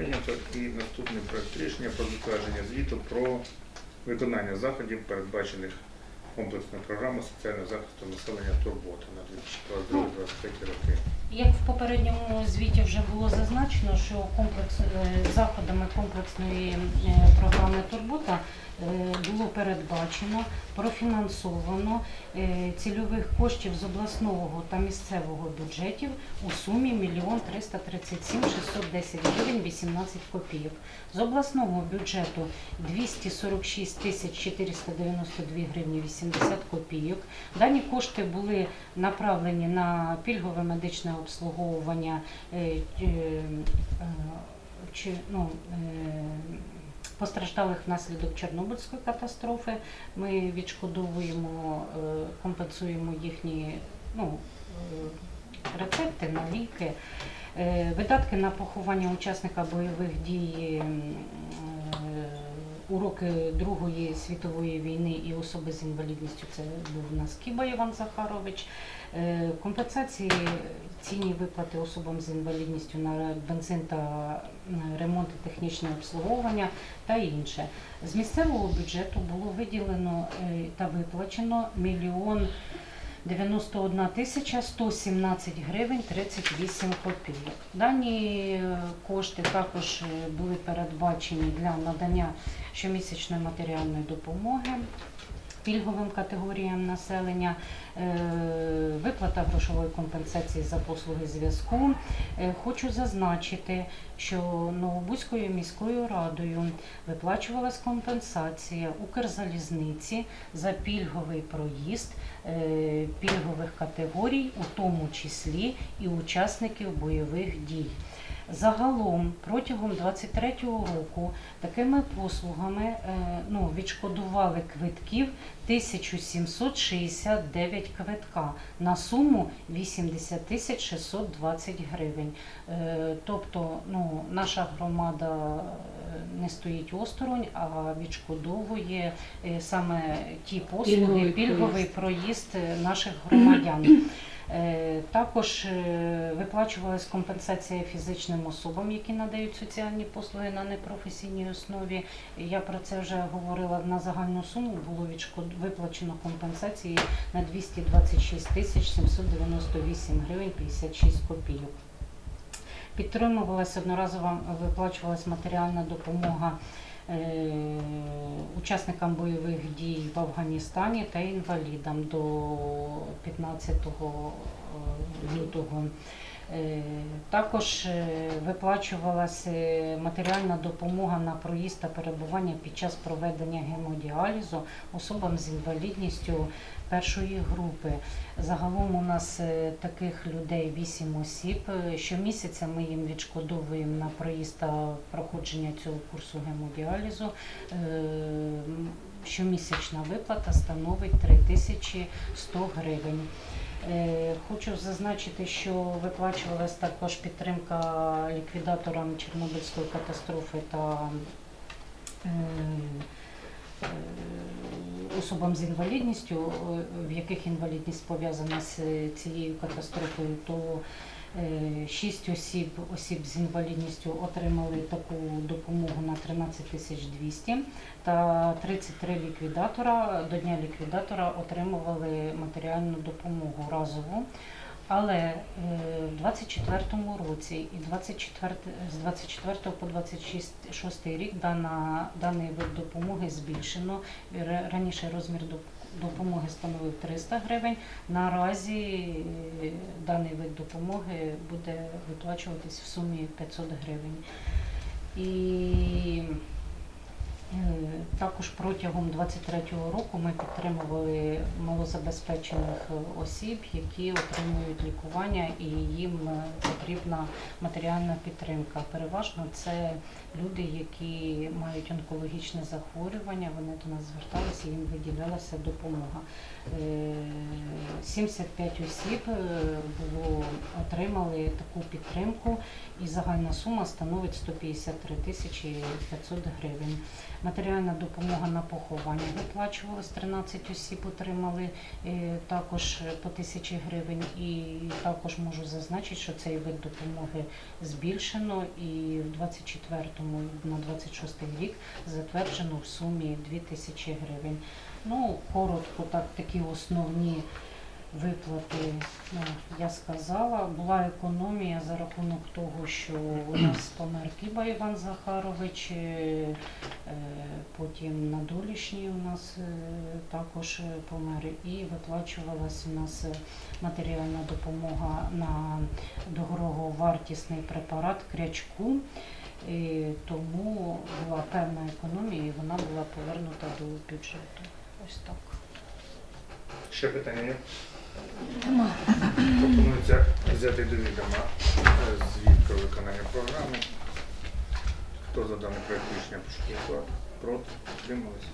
прийнято. І наступний проект рішення про затвердження звіту про виконання заходів, передбачених комплексною програмою соціального захисту населення турбота на 2022-2023 роки. Як в попередньому звіті вже було зазначено, що комплекс е, заходами комплексної е, програми Турбота е, було передбачено, профінансовано цільових коштів з обласного та місцевого бюджетів у сумі 1 337 610 гривень 18 копійок. З обласного бюджету 246 тисяч 492 гривні 80 копійок. Дані кошти були направлені на пільгове медичне обслуговування е, е, е, чи, ну, постраждалих внаслідок Чорнобильської катастрофи. Ми відшкодовуємо, компенсуємо їхні ну, рецепти на ліки. Видатки на поховання учасника бойових дій у роки Другої світової війни і особи з інвалідністю це був у нас Кіба Іван Захарович. Е, Компенсації цінні виплати особам з інвалідністю на бензин та ремонт і технічне обслуговування та інше. З місцевого бюджету було виділено е, та виплачено мільйон 91 тисяча 117 гривень 38 копійок. Дані е, кошти також е, були передбачені для надання щомісячної матеріальної допомоги пільговим категоріям населення, е, виплата грошової компенсації за послуги зв'язку. Е, Хочу зазначити, що Новобузькою міською радою виплачувалась компенсація Укрзалізниці за пільговий проїзд е, пільгових категорій, у тому числі і учасників бойових дій. Загалом протягом 23-го року такими послугами е, ну, відшкодували квитків 1769 квитка на суму 80 тисяч 620 гривень. Е, Тобто ну, наша громада е, не стоїть осторонь, а відшкодовує саме ті послуги, Пільговий проїзд наших громадян. Е, Також е, виплачувалась компенсація фізичним особам, які надають соціальні послуги на непрофесійній основі. Я про це вже говорила на загальну суму. Було виплачено компенсації на 226 тисяч 798 гривень 56 копійок. Підтримувалася одноразова виплачувалась матеріальна допомога учасникам бойових дій в Афганістані та інвалідам до 15 лютого. Е, Також е, виплачувалася матеріальна допомога на проїзд та перебування під час проведення гемодіалізу особам з інвалідністю першої групи. Загалом у нас е, таких людей 8 осіб. Щомісяця ми їм відшкодовуємо на проїзд та проходження цього курсу гемодіалізу. Щомісячна виплата становить 3100 гривень. Е, Хочу зазначити, що виплачувалась також підтримка ліквідаторам Чорнобильської катастрофи та е, особам з інвалідністю, е, в яких інвалідність пов'язана з цією катастрофою, то е, шість осіб, осіб з інвалідністю отримали таку допомогу на 13 тисяч 200 та 33 ліквідатора до дня ліквідатора отримували матеріальну допомогу разову. Але в 24-му році і 24, з 24 по 26 рік дана, даний вид допомоги збільшено. Раніше розмір допомоги становив 300 гривень. Наразі е, даний вид допомоги буде виплачуватись в сумі 500 гривень. І Е, Також протягом 23-го року ми підтримували малозабезпечених е, осіб, які отримують лікування і їм е, потрібна матеріальна підтримка. Переважно це люди, які мають онкологічне захворювання, вони до нас зверталися, їм виділялася допомога. Е, 75 осіб е, було отримали таку підтримку, і загальна сума становить 153 тисячі 500 гривень. Матеріальна допомога на поховання виплачувалась, 13 осіб отримали також по тисячі гривень. І також можу зазначити, що цей вид допомоги збільшено і в 24-му на 26-й рік затверджено в сумі 2 тисячі гривень. Ну, коротко, так, такі основні виплати, ну, я сказала. Була економія за рахунок того, що у нас помер Кіба Іван Захарович, е, потім на долішній у нас е, також помер, і виплачувалась у нас матеріальна допомога на дороговартісний препарат крячку. І тому була певна економія, і вона була повернута до бюджету. Ось так. Ще питання є? Пропонується взяти до відома е, звіт про виконання програми. Хто за даний проєкт рішення прошу? Проти? Утримались?